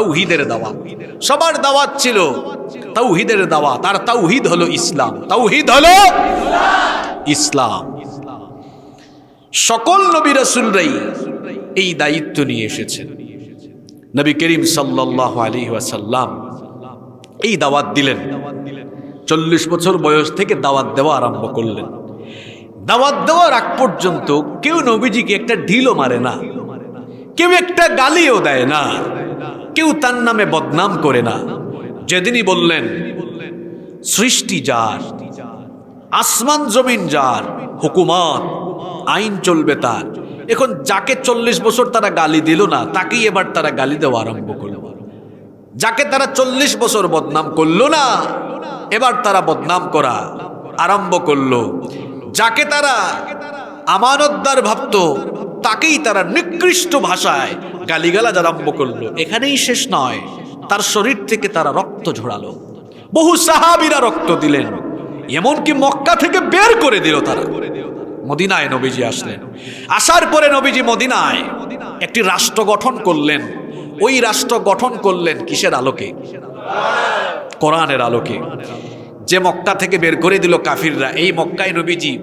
তাওহিদের দাওয়াত। সবার দাওয়াত ছিল তাওহিদের দাওয়াত। তার তাওহিদ হলো ইসলাম। তাওহিদ হলো ইসলাম। সকল নবী রাসূলরাই এই দায়িত্ব নিয়ে এসেছেন। নবী করিম সাল্লাল্লাহু আলাইহি ওয়াসাল্লাম এই দাওয়াত দিলেন। চল্লিশ বছর বয়স থেকে দাওয়াত দেওয়া আরম্ভ করলেন। দাওয়াত দেওয়ার আগ পর্যন্ত কেউ নবীজিকে একটা ঢিলও মারে না। কেউ একটা গালিও দেয় না। কেউ তার নামে বদনাম করে না। যেদিনই বললেন, সৃষ্টি যার, আসমান জমিন যার, হুকুমত, আইন চলবে তার। এখন যাকে চল্লিশ বছর তারা গালি দিল না, তাকেই এবার তারা গালি দেওয়া আরম্ভ করল। যাকে তারা চল্লিশ বছর বদনাম করল না, এবার তারা বদনাম করা আরম্ভ করল। যাকে তারা আমানতদার ভাবতো তাকেই তারা নিকৃষ্ট ভাষায় গালিগালাজ আরম্ভ করল। এখানেই শেষ নয়, তার শরীর থেকে তারা রক্ত ঝরালো। বহু সাহাবিরা রক্ত দিলেন, এমনকি মক্কা থেকে বের করে দিল তারা। মদিনায় নবীজি আসলেন। আসার পরে নবীজি মদিনায় একটি রাষ্ট্র গঠন করলেন। ওই রাষ্ট্র গঠন করলেন কিসের আলোকে? কোরআনের আলোকে। যে মক্কা থেকে বের করে দিল কাফিররা, এই মক্কায় নবীজি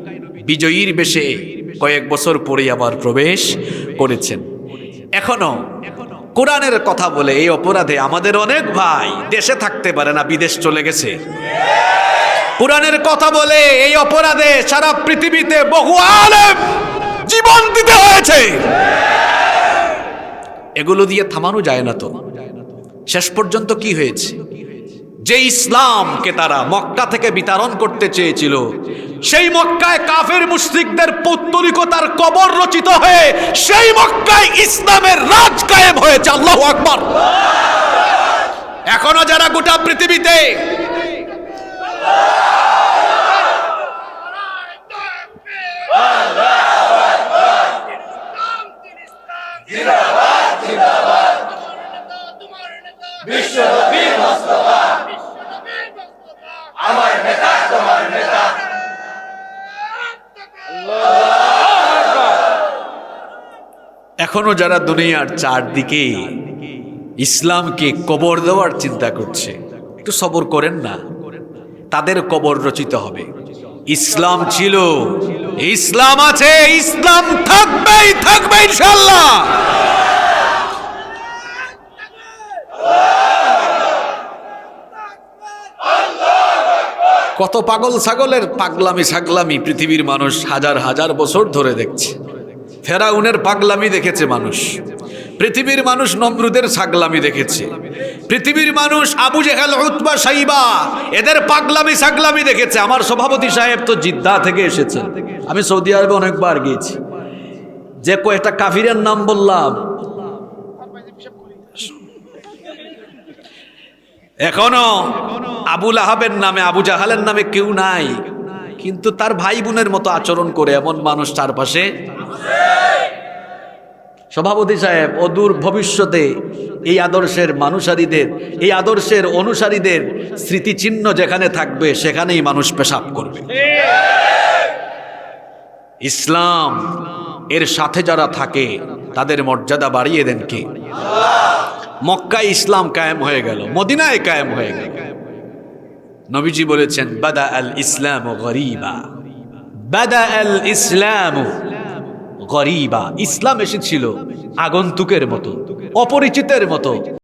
বিজয়ীর বেশে কয়েক বছর পরে আবার প্রবেশ করেছেন। এখনও কোরআনের কথা বলে এই অপরাধে আমাদের অনেক ভাই দেশে থাকতে পারে না, বিদেশ চলে গেছে। কোরআনের কথা বলে এই অপরাধে সারা পৃথিবীতে বহু আলেম জীবন দিতে হয়েছে। এগুলো দিয়ে থামানো যায় না তো। শেষ পর্যন্ত কি হয়েছে? যে ইসলামকে তারা মক্কা থেকে বিতরণ করতে চেয়েছিল সেই মক্কায় কাফের মুশরিকদের পৌত্তলিকতার কবর রচিত হয়ে সেই মক্কায় ইসলামের রাজ কায়েম হয়েছে। আল্লাহু আকবার। এখনও যারা গোটা পৃথিবীতে বিশ্বনবী এখনও যারা দুনিয়ার চারদিকে ইসলামকে কবর দেওয়ার চিন্তা করছে, একটু সবর করেন না। তাদের কবর রচিত হবে। ইসলাম ছিল, ইসলাম আছে, ইসলাম থাকবেই, থাকবে ইনশাল্লাহ কত পাগল ছাগলের পাগলামি ছাগলামি পৃথিবীর মানুষ হাজার হাজার বছর ধরে দেখছে। ফেরাউনের পাগলামি দেখেছে মানুষ। পৃথিবীর মানুষ নমরুদের ছাগলামি দেখেছে। পৃথিবীর মানুষ আবু জেহাল, উতবা সাইবা এদের পাগলামি ছাগলামি দেখেছে। আমার সভাপতি সাহেব তো জিদ্দা থেকে এসেছে। আমি সৌদি আরবে অনেকবার গিয়েছি। যে কয়েকটা কাফিরের নাম বললাম এখনও আবুল আহাবের নামে, আবু জাহালের নামে কেউ নাই। কিন্তু তার ভাই বোনের মতো আচরণ করে এমন মানুষ চারপাশে। সভাপতি সাহেব, অদূর ভবিষ্যতে এই আদর্শের মানুষারীদের এই আদর্শের অনুসারীদের স্মৃতিচিহ্ন যেখানে থাকবে, সেখানেই মানুষ পেশাব করবে। ইসলাম এর সাথে যারা থাকে, তাদের মর্যাদা বাড়িয়ে দেন কে? মক্কায় ইসলাম কায়েম হয়ে গেল, মদিনায় কায়েম হয়ে গেল। নবীজি বলেছেন, বাদা আল ইসলাম গরিবা। বাদা আল ইসলাম গরিবা। ইসলাম এসেছিল আগন্তুকের মতো, অপরিচিতের মতো।